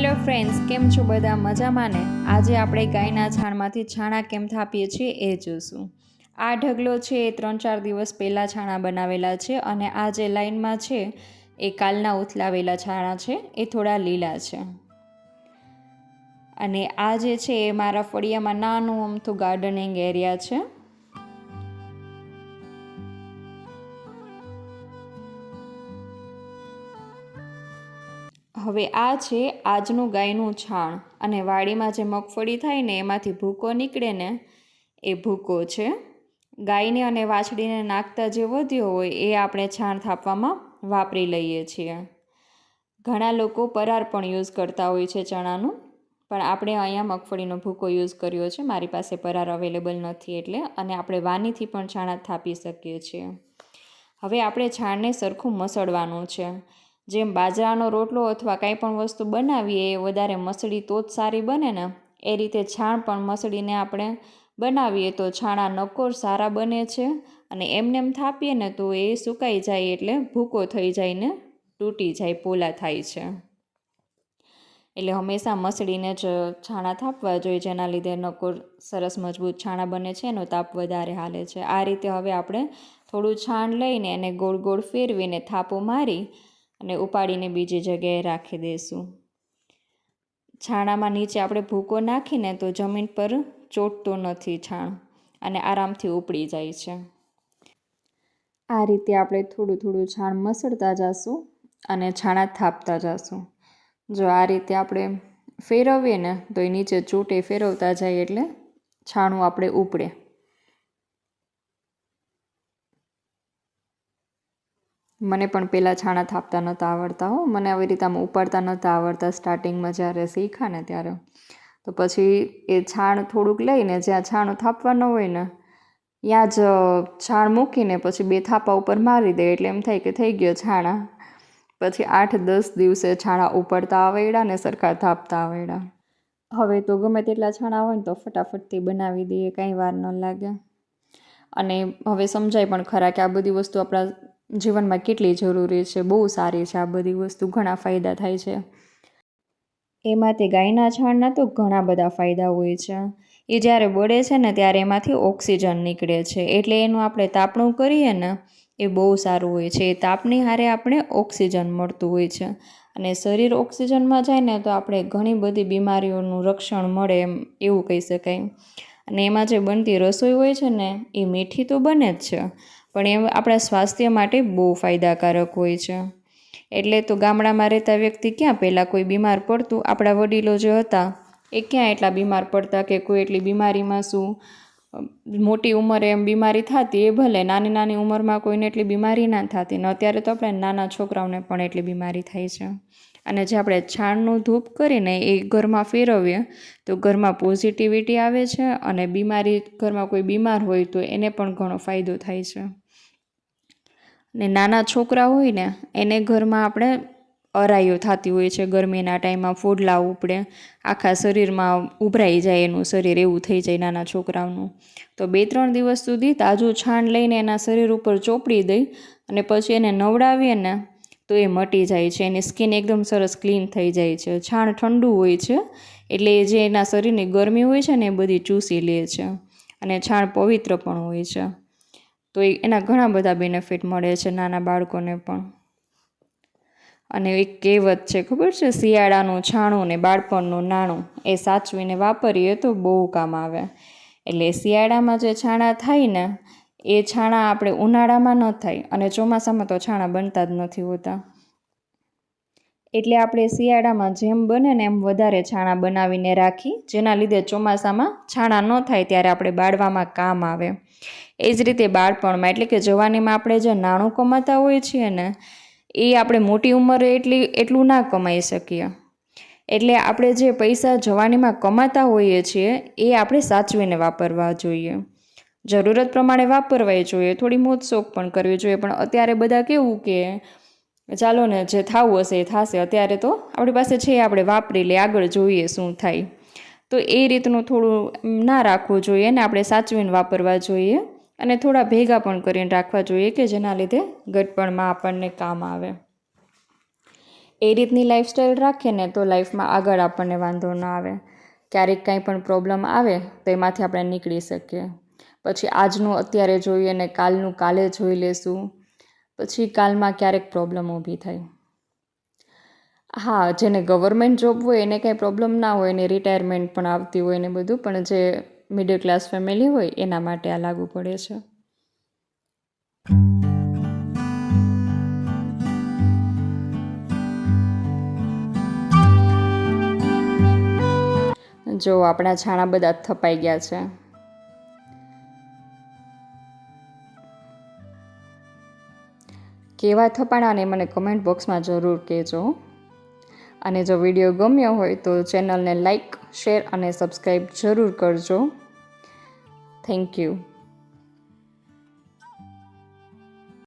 Hello friends, કેમ છો બધા મજામાં ને? આજે આપણે ગાયના છાણમાંથી છાણા કેમ થાપીએ છીએ એ જોઈશું આ ઢગલો છે એ ત્રણ ચાર દિવસ પહેલાં છાણા બનાવેલા છે અને આ જે લાઈનમાં છે એ કાલના ઉથલાવેલા છાણા છે, એ થોડા લીલા છે. અને આ જે છે એ મારા ફળિયામાં નાનું અમથું ગાર્ડનિંગ એરિયા છે. હવે આ છે આજનું ગાયનું છાણ. અને વાડીમાં જે મગફળી થાય ને એમાંથી ભૂકો નીકળે ને એ ભૂકો છે. ગાયને અને વાછડીને નાખતા જે વધ્યો હોય એ આપણે છાણ થાપવામાં વાપરી લઈએ છીએ. ઘણા લોકો પરાર પણ યુઝ કરતા હોય છે ચણાનું. પણ આપણે અહીંયા મગફળીનો ભૂકો યુઝ કર્યો છે. મારી પાસે પરાર અવેલેબલ નથી એટલે અને આપણે વાનીથી પણ છાણા થાપી શકીએ છીએ. હવે આપણે છાણને સરખું મસળવાનું છે. જેમ બાજરાનો રોટલો અથવા કાંઈ પણ વસ્તુ બનાવીએ, એ વધારે મસળી તો જ સારી બને ને? એ રીતે છાણ પણ મસળીને આપણે બનાવીએ તો છાણા નકોર સારા બને છે અને એમને એમ થાપીએ ને તો એ સુકાઈ જાય એટલે ભૂકો થઈ જાય ને તૂટી જાય, પોલા થાય છે. એટલે હંમેશા મસળીને જ છાણા થાપવા જોઈએ, જેના લીધે નકોર સરસ મજબૂત છાણા બને છે, એનો તાપ વધારે હાલે છે. આ રીતે હવે આપણે થોડું છાણ લઈને એને ગોળ ગોળ ફેરવીને થાપો મારી અને ઉપાડીને બીજી જગ્યાએ રાખી દઈશું. છાણામાં નીચે આપણે ભૂકો નાખીને તો જમીન પર ચોટતો નથી છાણ અને આરામથી ઉપડી જાય છે. આ રીતે આપણે થોડું થોડું છાણ મસળતા જઈશું અને છાણા થાપતા જઈશું જો આ રીતે આપણે ફેરવીએ ને તો એ નીચે ચોટે ફેરવતા જાય એટલે છાણું આપણે ઉપડે. મને પણ પહેલાં છાણા થાપતા નહોતા આવડતા હો. મને આવી રીતે આમ ઉપાડતા નહોતા આવડતા સ્ટાર્ટિંગમાં જ્યારે શીખ્યા ને ત્યારે. તો પછી એ છાણ થોડુંક લઈને જ્યાં છાણું થાપવાનું હોય ને, ત્યાં જ છાણ મૂકીને પછી બે થાપા ઉપર મારી દે. એટલે એમ થાય કે થઈ ગયો છાણા. પછી આઠ દસ દિવસે છાણા ઉપાડતા આવડ્યા ને સરખા થાપતા આવડ્યા. હવે તો ગમે તેટલા છાણા હોય ને તો ફટાફટથી બનાવી દઈએ, કાંઈ વાર ન લાગે. અને હવે સમજાય પણ ખરા કે આ બધી વસ્તુ આપણા જીવનમાં કેટલી જરૂરી છે? બહુ સારી છે આ બધી વસ્તુ. ઘણા ફાયદા થાય છે. એમાં તે ગાયના છાણના તો ઘણા બધા ફાયદા હોય છે. એ જ્યારે બળે છે ને ત્યારે એમાંથી ઓક્સિજન નીકળે છે. એટલે એનું આપણે તાપણું કરીએ ને, એ બહુ સારું હોય છે. એ તાપની હારે આપણે ઓક્સિજન મળતું હોય છે. અને શરીર ઓક્સિજનમાં જાય ને તો આપણે ઘણી બધી બીમારીઓનું રક્ષણ મળે એમ એવું કહી શકાય. અને એમાં જે બનતી રસોઈ હોય છે ને, એ મીઠી તો બને જ છે. પણ એ આપણા સ્વાસ્થ્ય માટે બહુ ફાયદાકારક હોય છે. એટલે તો ગામડામાં રહેતા વ્યક્તિ ક્યાં પહેલાં કોઈ બીમાર પડતું? આપણા વડીલો જે હતા, એ ક્યાં એટલા બીમાર પડતા કે કોઈ એટલી બીમારીમાં શું? મોટી ઉંમરે એમ બીમારી થતી, એ ભલે નાની નાની ઉંમરમાં કોઈને એટલી બીમારી ના થતી, ને અત્યારે તો આપણે નાના છોકરાઓને પણ એટલી બીમારી થાય છે. અને જે આપણે છાણનું ધૂપ કરીને એ ઘરમાં ફેરવીએ, તો ઘરમાં પોઝિટિવિટી આવે છે અને બીમારી ઘરમાં કોઈ બીમાર હોય તો એને પણ ઘણો ફાયદો થાય છે. ને નાના છોકરા હોય ને, એને ઘરમાં આપણે અરાઈઓ થતી હોય છે. ગરમીના ટાઈમમાં ફોડલા ઉપડે આખા શરીરમાં ઉભરાઈ જાય એનું શરીર, એવું થઈ જાય નાના છોકરાઓનું તો બે ત્રણ દિવસ સુધી તાજું છાણ લઈને એના શરીર ઉપર ચોપડી દઈ અને પછી એને નવડાવીએ ને, તો એ મટી જાય છે. એની સ્કિન એકદમ સરસ ક્લીન થઈ જાય છે. છાણ ઠંડુ હોય છે, એટલે જે એના શરીરની ગરમી હોય છે ને, એ બધી ચૂસી લે છે. અને છાણ પવિત્ર પણ હોય છે. તો એના ઘણા બધા બેનિફિટ મળે છે નાના બાળકોને પણ. અને એક કહેવત છે, ખબર છે? શિયાળાનું છાણું ને બાળપણનું નાણું. એ સાચવીને વાપરીએ તો બહુ કામ આવે. એટલે શિયાળામાં જે છાણા થાય ને, એ છાણા આપણે ઉનાળામાં ન થાય. અને ચોમાસામાં તો છાણા બનતા જ નથી હોતા. એટલે આપણે શિયાળામાં જેમ બને ને એમ વધારે છાણા બનાવીને રાખી, જેના લીધે ચોમાસામાં છાણા ન થાય ત્યારે આપણે બાળવામાં કામ આવે. એ જ રીતે બાળપણમાં, એટલે કે જવાનીમાં આપણે જે નાણું કમાતા હોઈએ છીએ ને, એ આપણે મોટી ઉંમરે એટલી, એટલું ના કમાઈ શકીએ. એટલે આપણે જે પૈસા જવાનીમાં કમાતા હોઈએ છીએ, એ આપણે સાચવીને વાપરવા જોઈએ. જરૂરત પ્રમાણે વાપરવાય જોઈએ, થોડી મોજ શોખ પણ કરવી જોઈએ, પણ અત્યારે બધા કેવું કે ચાલો ને જે થવું હશે એ થશે. અત્યારે તો આપણી પાસે છે, આપણે વાપરી લઈએ. આગળ જોઈએ શું થાય. તો એ રીતનું થોડું ના રાખવું જોઈએ ને આપણે સાચવીને વાપરવા જોઈએ. અને થોડા ભેગા પણ કરીને રાખવા જોઈએ કે જેના લીધે ગટપણમાં આપણને કામ આવે. એ રીતની લાઈફસ્ટાઈલ રાખીએ ને તો લાઈફમાં આગળ આપણને વાંધો ન આવે. ક્યારેક કાંઈ પણ પ્રોબ્લેમ આવે તો એમાંથી આપણે નીકળી શકીએ. પછી આજનું અત્યારે જોઈએ ને કાલનું કાલે જોઈ લેશું. પછી કાલમાં ક્યારેક પ્રોબ્લેમ ઊભી થાય હા, જેને ગવર્મેન્ટ જોબ હોય એને કાંઈ પ્રોબ્લેમ ના હોય, એને રિટાયરમેન્ટ પણ આવતી હોય ને બધું, પણ જે મિડલ ક્લાસ ફેમિલી હોય એના માટે આ લાગુ પડે છે. જો આપણા છાણા બધા થપાઈ ગયા છે. કેવા થપાણાને મને કમેન્ટ બોક્સમાં જરૂર કહેજો. અને જો વીડિયો ગમ્યો હોય તો ચેનલને લાઈક શેર અને સબસ્ક્રાઈબ જરૂર કરજો. Thank you